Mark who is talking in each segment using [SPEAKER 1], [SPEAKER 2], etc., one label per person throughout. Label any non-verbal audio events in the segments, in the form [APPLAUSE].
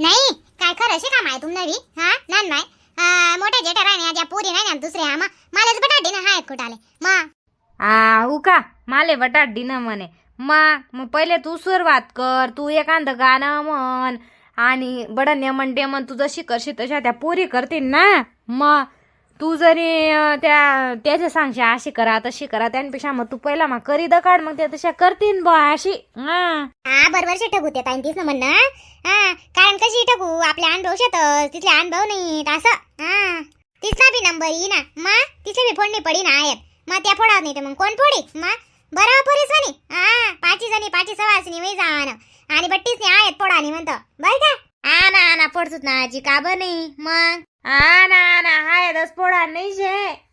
[SPEAKER 1] नाही काय खरं शे काम आहे तुम नवी? हा? नान माय आ, मोठ्या जेठा राणी ज्या पुरी नाही ना दुसरे हा मा मलाच बटाटे ना हायत कुठाले मा
[SPEAKER 2] आ हो का माले बटाट ना म्हणे. मा मग पहिले तू सुरुवात कर तू एखादं गाणं म्हण. आणि बडन म्हणते म्हण तू जशी करशी तशा त्या पोरी करतील ना. मग तू जरी त्या त्याचे सांगशा अशी करा तशी करा त्यांपेक्षा मग तू पहिला मग करी द काढ मग त्या तशा करतीन बा अशी. हा.
[SPEAKER 1] बरोबर शे ठगू ते ताईन ना म्हणणं. हा कारण कशी ठगू आपल्या अनुभव शेतच तिथले अनुभव नाही असं. हा. तिथला बी नंबर येई ना मा तिथले बी फोडणी पडी ना आहेत. मग त्या फोडा नाही तर मग कोण फोडी मा बरोबर म्हणे. हा पाची जणी पाची सवासनी वय जाण आणि बट्टीच नाही आहेत फोडा नाही म्हणतो. बर का?
[SPEAKER 2] आ ना ना ना आजी का नाही? मग? हा ना ना हाय दस पोडा नाही शे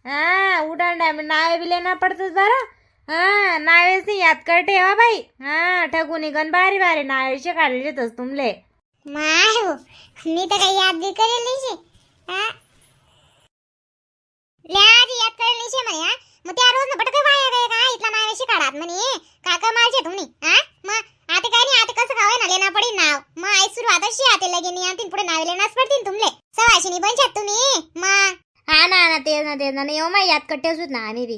[SPEAKER 2] हा उडान डॅम नावे बिले ना पडतच बरं हा नावेच नाही याद कर ठेवा बाई हा ठगून गण बारी बारी नावेचे काढले येतच तुमले
[SPEAKER 1] माय हो मी तर काही याद बी करेल नाही शे हा ले आजी याद करेल नाही शे म्हणे हा मग त्या रोज पटक वाया गए का इथला नावेशी काढात म्हणे काका माझे तुम्ही हा मग आता काय नाही आता कसं खावे ना लेना पडी नाव मग आई सुरुवात अशी आते लगे नाही आणतील पुढे नावे लेनाच पडतील तुमले सवाशिनी बनशात तुम्ही मग
[SPEAKER 2] हा ना ना ते ना ते ना नाही माय याद कट्टे ना आणि बी.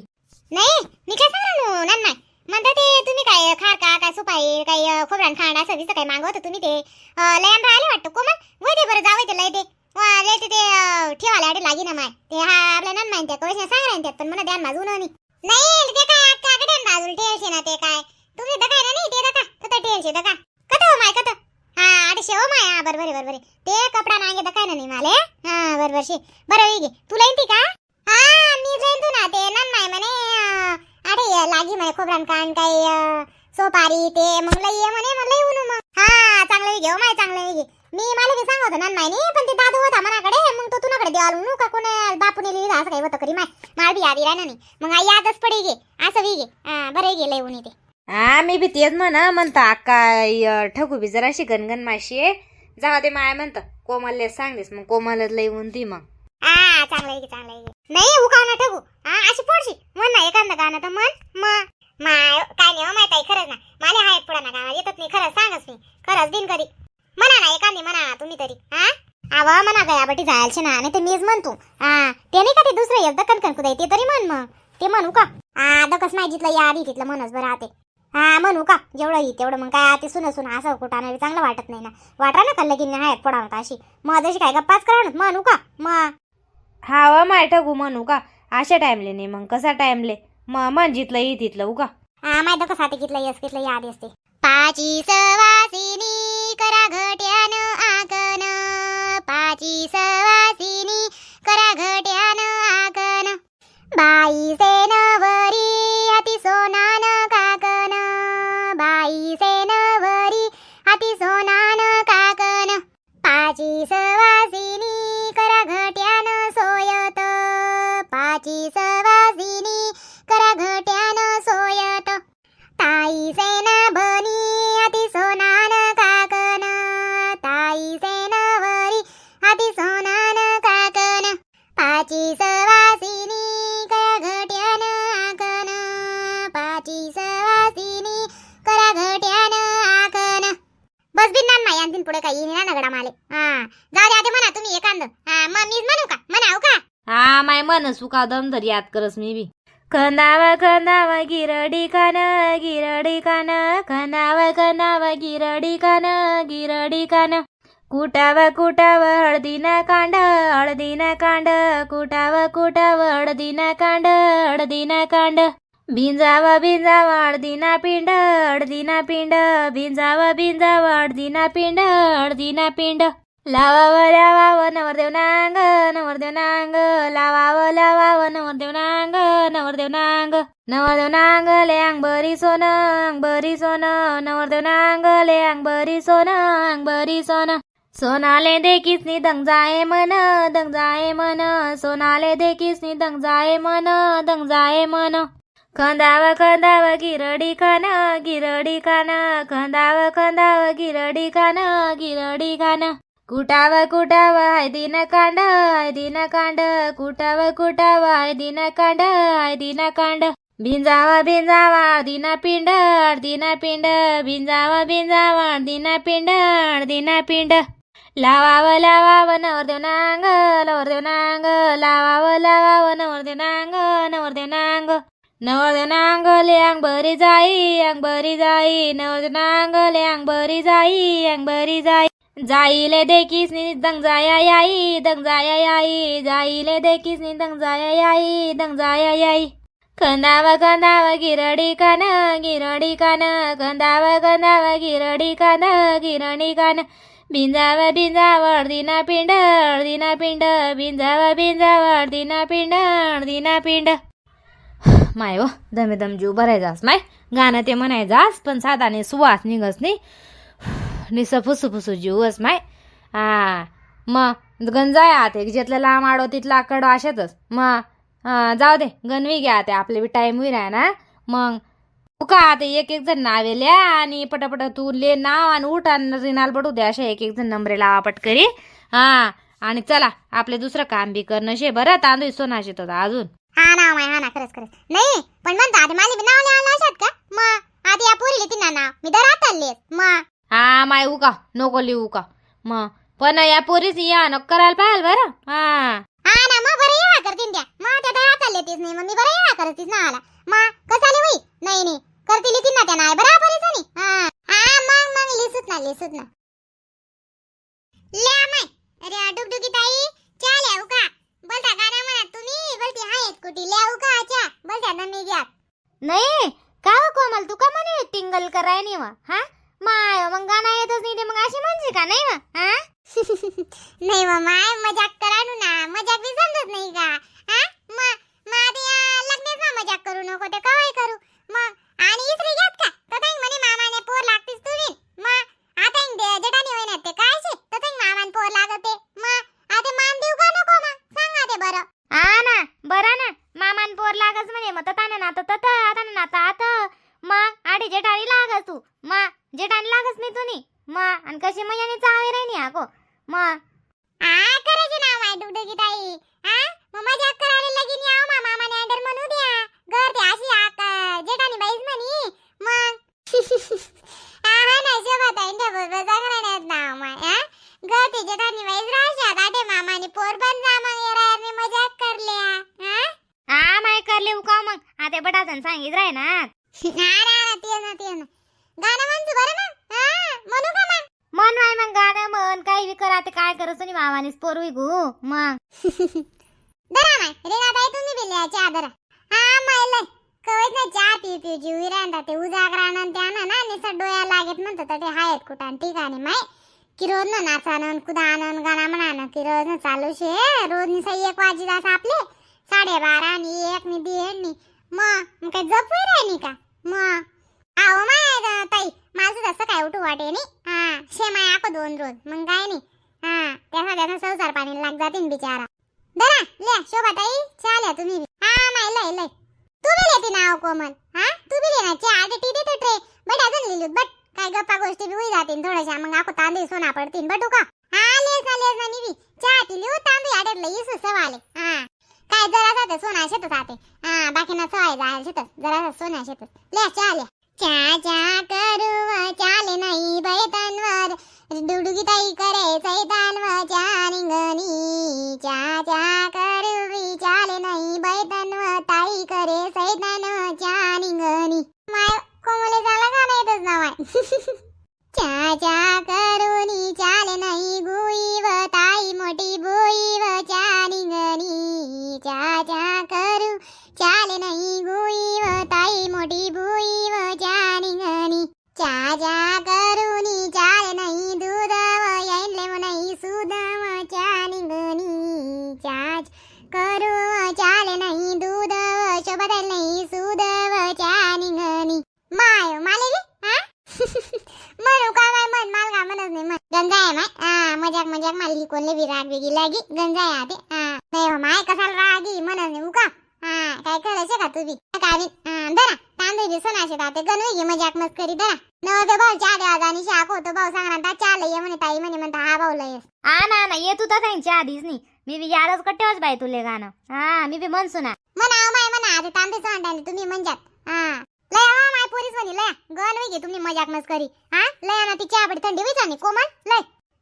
[SPEAKER 1] नाही मी काय सांगणार नो नाही. म्हणता ते तुम्ही काय खार का काय सुपाई काय खोबरान खांड असं दिसतं काय मागवत तुम्ही ते? लयान राहिले वाटतं कोमल? वय ते बरं जावं ते लय ते. लय ते ठेवायला आडे लागी ना माय. ते हा आपल्या नन माहिती त्या कवशा सांग त्यात पण मला ध्यान नाही नाही ते काय अक्का कडे बाजूला ठेवशे ना ते काय तुम्ही दकाय ना नाही ते दका कत ठेवशे दका कत हो माय कत हा आडे शेव माय हा बरोबर आहे, बरोबर आहे. ते कपडा नांगे दकाय ना नाही माले हा बरोबर शे बरं होई गे तुला येते का हा मी जाईन तू ना ते नन माय म्हणे अं, अरे म्हणे खोबरान कान काही अं, सोपारी ते मग लई ये म्हणे मग लई उनू मग हा चांगलं घे माय चांगलं घे मी मला बी सांगत होता मायनी पण ते दादू होता मनाकडे मग तो तुनाकडे द्याल म्हणू का कोण बापूने लिहिलं असं काही होतं करी माय. माळ बी यादी राहिना नाही. मग आई यादच पडी घे असं वी घे. हा बरं घे लई ऊन ते.
[SPEAKER 2] हा मी बी तेच म्हणा म्हणता काय ठगू बी जराशी गणगण माशी आहे. जावा ते माय म्हणतं. कोमलले सांगतेस मग कोमलच लई ती मग.
[SPEAKER 1] हा चांगलं घे चांगलं घे नाही उकाव ना ठगू. हा अशी पोडशी म्हण ना एखादं गाणं तर म्हण मग माय काय नाही हो माय आहे खरंच ना. मला हायत पुढा ना गाणं येतच नाही खरंच सांगच मी खरंच बिन कधी. म्हणा ना एखादी म्हणा तुम्ही तरी हा? आवा म्हणा गया बटी ना नाही ते मीच म्हणतो. हा ते नाही का ते दुसरं येस दक्कन कणकू ते तरी म्हण मग. ते म्हणू का? हा दकस नाही जिथलं या आधी तिथलं म्हणच बरं राहते. हा म्हणू का? जेवढं येईल तेवढं मग काय ते सुन सुन असं कुठानं चांगलं वाटत नाही ना. वाटा ना कल्ल की हायत पडा होता अशी? मग जशी काय गप्पाच करा म्हणू का? मग.
[SPEAKER 2] हा माय ठगू म्हणू का? अशा टाइमले नाही मग कसा टाइमले मग मन जिथलं ये तिथलं उगा.
[SPEAKER 1] आमाय माहीत कसं आता कितलं यस कितलं याद असते पाची सवासिनी करा घट्यान आगन पाची सवासिनी करा घट्यान आगन बाईचे हा
[SPEAKER 2] माय याद करस मी बी. खंदाव खंदाव गिरडी कान गिरडी कान खंदाव खंदाव गिरडी कान गिरडी कान कुटाव कुटाव हळदीना कांड हळदीना कांड. कुटाव कुटाव हळदीना कांड हळदीना कांड. भिंजावा भिंजावा हळदीना पिंड हळदीना पिंड. भिंजावा भिंजावा हळदीना पिंड हळदीना पिंड. लावाव लावाव नवरदेव नांग नवरदेव नांग लावाव लावाव नवरदेव नांग नवरदेव नांग नवरदेव नांग ले अंगबरी सोन अंगबरी सोन. नवरदेव नांग ले अंगबरी सोन अंगबरी सोन. सोनाले देखीसनी दंग जाये मन दंग जाये मन. सोनाले देखीसनी दंग जाये मन दंग जाये मन. खंदाव खंदाव गिरडी खान गिरडी खान. खंदाव खंदाव गिरडी खान गिरडी खान. कुटाव कुटाव आय दिन कांड आय हळदीन कांड कुटाव कुटाव आय हळदीन कांड हळदीन कांड भिंजावा भिंजावा दिना पिंड दिना पिंड भिंजावा भिंजावा दिना पिंड दिना पिंड लावावं लावावं नवरदेव नांग नवरदेव नांग लावावं लावावं नवरदेव नांग नवरदेव नांग नवरदेव नांगले अंग बरी जाई अंग बरी जाई नवरदेव नांगले अंग बरी जाई अंग बरी जाई जाईले देखीस नि दंग जाया याई दंग जाया याई जाईले देखीस नि दंग जाया याई दंग जाया याई. कंदाव कंदाव गिरडी कान गिरडी कान कंदाव कंदाव गिरडी कान गिरणी कान. भिंजाव भिंजाव अर्दिना पिंड अर्दिना पिंड. भिंजाव भिंजाव अर्दिना पिंड अर्दिना पिंड. माय हो दमे दम जीव भरायचास माय. गाणं ते म्हणायचास पण साधाने सुवास निघस नाही निस फुसू फुसू जीवस माय. हा मग गंजाय आते जिथलं लांब आडो तिथला आकडो अशातच. मग जाऊ दे गणवी घ्या ते आपले बी टाईम होईल ना. मग उका आता एक एक जण नावे लिहा आणि पटापट तू ले नाव आणि उठ आणि रिनाल पडू दे अशा एक एक जण नंबरे लावा पटकरी. हा आणि चला आपले दुसरं काम बी करणं शे बरं तांदूळ सोना शेत होता अजून.
[SPEAKER 1] हा ना माय हा ना खरंच खरंच. नाही पण म्हणता आधी मला नाव लिहायला अशात का? मग आधी या पोरीले तिना नाव. मी दरात आले मग
[SPEAKER 2] हा माय उका नको लिहू का मग पण या पोरीच या नको करायला पाहिजे बरं. हा.
[SPEAKER 1] हा ना मग बरं येवा करतीन त्या. मग त्या दर हाताले तीच नाही मग मी बरं येवा करतीस ना आला. मग कसाले होई नाही नाही. करतील ना त्या हा हा. मग मग लिसूत ना लिसूत ना. ल्या माय. अरे डुगडुगी ताई चाल येऊ का बोलता गाणं म्हणा तुम्ही बोलती हाय कुटी. ल्या का चा बोलता ना मी घ्या.
[SPEAKER 2] नाही का हो कोमल तू का म्हणे टिंगल कराय नाही वा? हा? माय मग गाणं येतच नाही ते मग अशी म्हणजे का नाही मग हा? [LAUGHS]
[SPEAKER 1] नाही मग माय मजाक करा ना मजाक बी समजत नाही का? हा? मग माझ्या मजाक करू नको ते कवाय करू. मग आणि इसरी घ्यात का? तर काही म्हणे मामाने पोर लागतीस तुम्ही मग आता इंग दे- जटानी होईना ते काय शे तर ताई मामाने पोर लागते मग आता मान देऊ का नको मग सांगा ते बरं
[SPEAKER 2] हा ना बरा ना मामान पोर लागच म्हणे मग तताने ना तर तत आता ना आता आता मग आडी जेठाणी लागस तू मग जेठाणी लागस नाही तुनी मग आणि कशी मजाने चावे राहिनी आको मग
[SPEAKER 1] आ डुगडुगी ताई. आ? मग मजाक करायला लगीन याव मा मामाने अंडर म्हणू द्या. घर ते अशी आका जेठानी बाईच म्हणी. मग? [LAUGHS] आ हा ना शोभा ताईंच्या बरोबर जागरण्यात ना माय आ? घर ते जेठानी बाईच राहशात आटे मामाने पोर पण जा मग येरायरने मजाक करल्या हा
[SPEAKER 2] हा माय करले उका मग. आता बटासन सांगित राय [LAUGHS] ना
[SPEAKER 1] ना ना ते ना ते ना. गाणं म्हणतो बरं ना हा म्हणू का
[SPEAKER 2] मन वाय मग गाणं मन काही बी करा [LAUGHS] ते काय करस नाही मामानीच पोर विकू मग.
[SPEAKER 1] दरा माय रे बाई तुम्ही बिल्या चहा दरा हा मायले कवच ना चहा पिऊ पिऊ जीव राहता ते उजागरानं त्यानं ना निसट डोया लागत म्हणतो तर ते हायत कुठान ठिकाणी माय की रोज ना नाचानं कुदानं गाणं म्हणानं की रोज ना चालू शे रोज निसा एक वाजी जास आपले साडेबारा आणि एक नि दीड नि मग काय जपूय राहिली का? मग. आहो माय ग- ताई माझं तसं काय उठू वाटे नी हा. शे माय आको दोन रोज. मग काय नाही. हा त्याचा त्याचा संसार पाणी लाग जातीन बिचारा. दरा ले शोभा ताई चाल्या तुम्ही हा माय लय लय. तू बी लेती नाव कोमल. हा तू बी ले ना चहा दे टी दे ट्रे. बट अजून लिहिलूत बट काय गप्पा गोष्टी बी होई जातीन थोड्याशा. मग आपण तांदूळ सोना पडतीन बटू का? हा लेस ना लेस ना निवी चहा ती लिहू तांदूळ आडतलं इसू सवाले. हा. काय जरा जाते सोना शेतात आते हा बाकी ना सवाय जायला शेतात. जरा सोना शेतात. ले चहा ले चा चा करू व चाले नाही बैतांवर डुडुगी ताई करे सैतान व चानिंगनी चा चा करू वी चाले नाही बैतांव ताई करे सैतान व चानिंगनी माय कोमले झाला का नाही येतच ना माय चा चा कोणले बी राग वेगी लागी गंजा आते हा. नाही हो माय कसाला रागी म्हणत नाही उका हा काय करायचं का काय बी? हा, धरा. तांदूळ बी सोनाशे ताते गणू घे मजाक मस्करी धरा. न ते भाऊ चहा द्या आणि शाक होतो भाऊ सांगणार चहा ये म्हणे ताई म्हणे म्हणता हा भाऊ लय
[SPEAKER 2] आ ना ना येत होता त्यांच्या आधीच नाही. मी बी कट्टेवच तुले गाणं. हा मी बी म्हणसू ना
[SPEAKER 1] म्हणा अहो माय म्हणा आता तांदूळ सोंडाने तुम्ही म्हणजात. हा. लय हा माय पोरीस म्हणे लय. गण वय घे तुम्ही मजाक मस्करी हा? लय ना ती चहा थंडी नाही कोमल लय.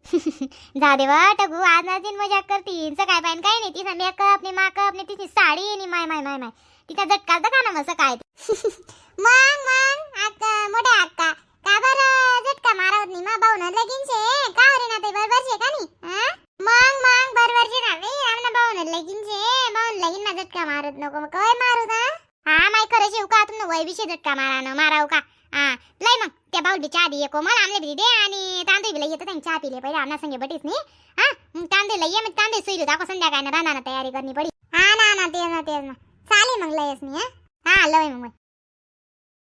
[SPEAKER 1] [LAUGHS] जा दे टगू आज नाजीन मजाक करती. करतीन काय पाहिजे काय नाही. तिचा मेकअप नाही माकअप नाही तिची साडी नाही माय माय माय माय. तिचा झटका का ना मग काय [LAUGHS] मग मग अक्का मोठे अक्का का? बर झटका मारवत नाही? मा भाऊ ना लगीन छे का रे ना ते बरोबर छे का नाही? मग मग बरोबर छे ना बे आमना भाऊ ना लगीन छे भाऊ लगीन ना झटका मारत नको. मग काय मारू ना हा माय खरं शिव का तुम्ही वय विषय झटका मारा ना माराव का? हा लय मग त्या भाऊ चहा दे कोमल आमले बी दे आणि तांदूळ बी लय येतं त्यांनी चहा पिले पहिले आमना संगे बटीस नाही हा मग तांदूळ लय ये मग तांदूळ सुईलो दाखव संध्याकाळ ना राहणार तयारी करणी पडी. हा ना ना तेच ना तेच ना. चालेल मग लयच मी हा. हा लय मग.